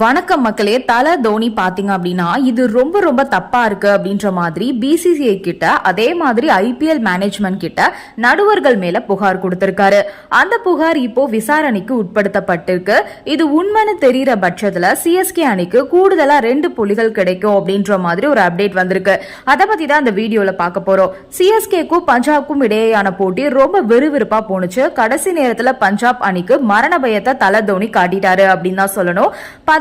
வணக்கம் மக்களே தல தோனி பாத்தீங்க அப்படின்னா இது ரொம்ப ரொம்ப தப்பா இருக்கு அப்படின்ற மாதிரி பிசிசிஐ கிட்ட அதே மாதிரி ஐபிஎல் மேனேஜ்மெண்ட் கிட்ட நடுவர்கள் மேல புகார் கொடுத்திருக்காரு. அந்த புகார் இப்போ விசாரணைக்கு உட்படுத்தப்பட்டிருக்கு. இது உண்மைன்னு தெரியற பட்சத்துல சிஎஸ்கே அணிக்கு கூடுதலா ரெண்டு புள்ளிகள் கிடைக்கும் அப்படின்ற மாதிரி ஒரு அப்டேட் வந்திருக்கு. அதை பத்தி தான் அந்த வீடியோல பார்க்க போறோம். சிஎஸ்கேக்கும் பஞ்சாப்க்கும் இடையேயான போட்டி ரொம்ப விறுவிறுப்பா போணுச்சு. கடைசி நேரத்துல பஞ்சாப் அணிக்கு மரண பயத்தை தல தோனி காட்டிட்டாரு அப்படின்னு தான் சொல்லணும்.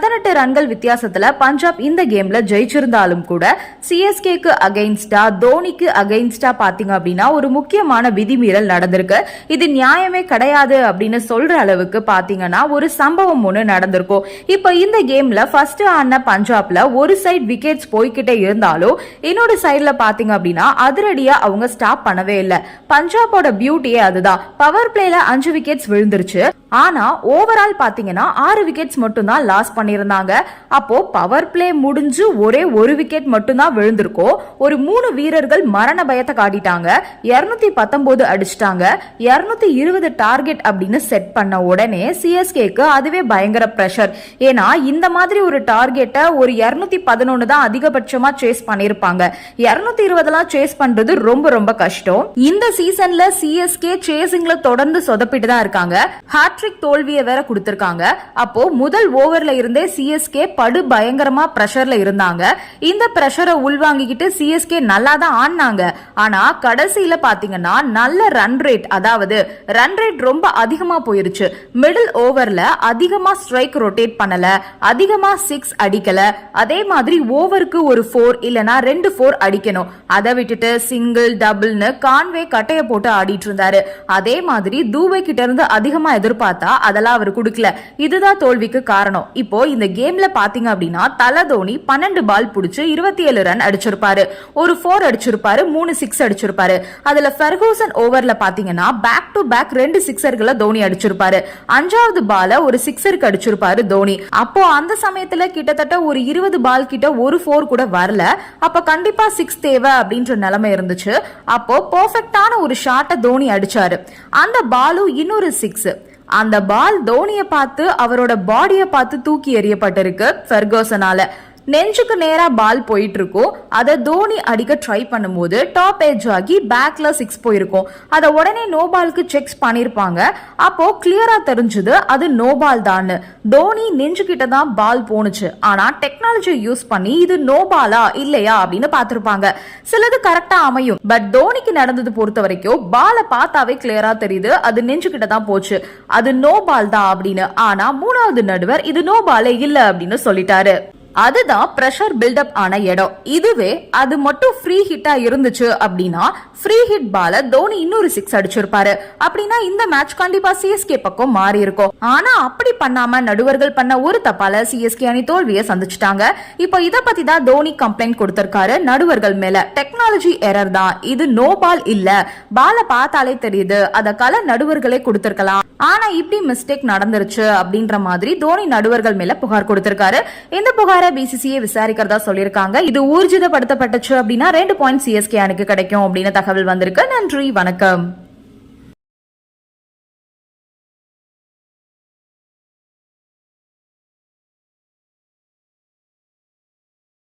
பதினெட்டு ரன்கள் வித்தியாசத்துல பஞ்சாப் இந்த கேம்ல ஜெயிச்சிருந்தாலும் கூட சிஎஸ்கேக்கு அகைன்ஸ்டா தோனிக்கு அகைன்ஸ்டா பாத்தீங்க அப்படின்னா ஒரு முக்கியமான விதிமீறல் நடந்திருக்கு. இது நியாயமே கிடையாது அப்படின்னு சொல்ற அளவுக்கு பாத்தீங்கன்னா ஒரு சம்பவம் ஒன்று நடந்திருக்கும். இப்போ இந்த கேம்ல ஃபர்ஸ்ட் ஆன பஞ்சாப்ல ஒரு சைடு விக்கெட்ஸ் போய்கிட்டே இருந்தாலும் இன்னொரு சைடுல பாத்தீங்க அப்படின்னா அதிரடியா அவங்க ஸ்டாப் பண்ணவே இல்லை. பஞ்சாபோட பியூட்டியே அதுதான். பவர் பிளேல அஞ்சு விக்கெட்ஸ் விழுந்துருச்சு. ஆனா ஓவரால் பாத்தீங்கன்னா ஆறு விக்கெட்ஸ் மட்டும்தான் லாஸ் பண்ணியிருந்தாங்க. அப்போ பவர் பிளே முடிஞ்சு ஒரே ஒரு விக்கெட் மட்டும்தான் விழுந்திருக்கோம் ஒரு மூணு வீரர்கள் மரண பயத்தை காட்டிட்டாங்க. இருநூத்தி பத்தொன்பது அடிச்சிட்டாங்க. இருநூத்தி இருபது டார்கெட் அப்படின்னு செட் பண்ண உடனே சிஎஸ்கேக்கு அதுவே பயங்கர ப்ரெஷர் ஏன்னா இந்த மாதிரி ஒரு டார்கெட்டை ஒரு இருநூத்தி பதினொன்னு தான் அதிகபட்சமா சேஸ் பண்ணிருப்பாங்க இருநூத்தி இருபதெல்லாம் சேஸ் பண்றது ரொம்ப ரொம்ப கஷ்டம். இந்த சீசன்ல சிஎஸ்கே சேசிங்ல தொடர்ந்து சொதப்பிட்டு தான் இருக்காங்க. ஹாட்ரிக் தோல்வியை வேற கொடுத்திருக்காங்க. அப்போ முதல் ஓவர்ல இருந்தே சிஎஸ்கே படு பயங்கரமா பிரஷர்ல இருந்தாங்க. இந்த பிரஷரை உள்வாங்கிக்கிட்டு சிஎஸ்கே நல்லா தான் ஆடினாங்க. ஆனா கடைசியில பாத்தீங்கன்னா நல்ல ரன் ரேட் அதாவது ரன் ரேட் ரொம்ப அதிகமா போயிருச்சு. மிடில் ஓவர்ல அதிகமா ஸ்ட்ரைக் ரொட்டேட் பண்ணல. அதிகமா சிக்ஸ் அடிக்கல. அதே மாதிரி ஓவருக்கு ஒரு ஃபோர் இல்லனா ரெண்டு ஃபோர் அடிக்கணும். அதை விட்டுட்டு சிங்கிள் டபுள்னு கான்வே கட்டைய போட்டு ஆடிட்டு இருந்தாரு. அதே மாதிரி தூவை கிட்ட இருந்து அதிகமா எதிர்பார்த்து பார்த்தா அதெல்லாம் அவர் கொடுக்கல. இதுதான் தோல்விக்கு காரணம். இப்போ இந்த கேம்ல பாத்தீங்க அப்படின்னா தல தோனி பன்னெண்டு பால் புடிச்சு இருபத்தி ஏழு ரன் அடிச்சிருப்பாரு. ஒரு ஃபோர் அடிச்சிருப்பாரு மூணு சிக்ஸ் அடிச்சிருப்பாரு. அதுல ஃபெர்கூசன் ஓவர்ல பாத்தீங்கன்னா பேக் டு பேக் ரெண்டு சிக்ஸர்களை தோனி அடிச்சிருப்பாரு. அஞ்சாவது பால ஒரு சிக்ஸருக்கு அடிச்சிருப்பாரு தோனி. அப்போ அந்த சமயத்துல கிட்டத்தட்ட ஒரு இருபது பால் கிட்ட ஒரு ஃபோர் கூட வரல. அப்ப கண்டிப்பா சிக்ஸ் தேவை அப்படின்ற நிலைமை இருந்துச்சு. அப்போ பர்ஃபெக்டான ஒரு ஷாட்டை தோனி அடிச்சாரு. அந்த பாலும் இன்னொரு சிக்ஸ் அந்த பால் தோனியை பார்த்து அவரோட பாடியை பார்த்து தூக்கி எறியப்பட்டிருக்கு ஃபெர்கோசனால. நெஞ்சுக்கு நேரா பால் போயிட்டு இருக்கும் அதை தோனி அடிக்க ட்ரை பண்ணும்போது டாப் எட்ஜ் ஆகி பேக்ல சிக்ஸ் போயிருக்கும். அதை உடனே நோ பாலுக்கு செக்ஸ் பண்ணிருப்பாங்க. அப்போ கிளியரா தெரிஞ்சது அது நோ பால் தான் தோனி நெஞ்சு கிட்ட தான் பால் போனுச்சு ஆனா டெக்னாலஜி யூஸ் பண்ணி இது நோ பாலா இல்லையா அப்படின்னு பார்த்திருப்பாங்க. சிலது கரெக்டா அமையும். பட் தோனிக்கு நடந்தது பொறுத்த வரைக்கும் பாலை பார்த்தாவே கிளியரா தெரியுது. அது நெஞ்சு கிட்ட தான் போச்சு. அது நோ பால் தான் அப்படின்னு. ஆனா மூணாவது நடுவர் இது நோ பாலே இல்ல அப்படின்னு சொல்லிட்டாரு. அதுதான் ப்ரெஷர் பில்டப் ஆன இடம். இதுவே அது மட்டும் ஃப்ரீ ஹிட்டா இருந்துச்சு அப்படின்னா ஃப்ரீ ஹிட் பால தோனி இன்னொரு சிக்ஸ் அடிச்சிருப்பாரு. அப்படின்னா இந்த மேட்ச் கண்டிப்பா சிஎஸ்கே பக்கம் மாறி இருக்கும். ஆனா அப்படி பண்ணாம நடுவர்கள் பண்ண ஒரு தப்பால சிஎஸ்கே அணி தோல்வியை சந்திச்சிட்டாங்க. இப்போ இத பத்தி தான் தோனி கம்ப்ளைண்ட் கொடுத்திருக்காரு நடுவர்கள் மேல. டெக்னாலஜி எரர் தான். இது நோ பால் இல்ல. பால பார்த்தாலே தெரியுது. அத கல நடுவர்களே கொடுத்திருக்கலாம். ஆனா இப்படி மிஸ்டேக் நடந்துருச்சு அப்படின்ற மாதிரி தோனி நடுவர்கள் மேல புகார் கொடுத்திருக்காரு. இந்த புகாரை பிசிசிஐ விசாரிக்கிறதா சொல்லியிருக்காங்க. இது ஊர்ஜிதப்படுத்தப்பட்டுச்சு அப்படின்னா ரெண்டு பாயிண்ட் சிஎஸ்கே அணிக்கு கிடைக்கும் அப்படின்னு தகவல் வந்திருக்கு. நன்றி வணக்கம்.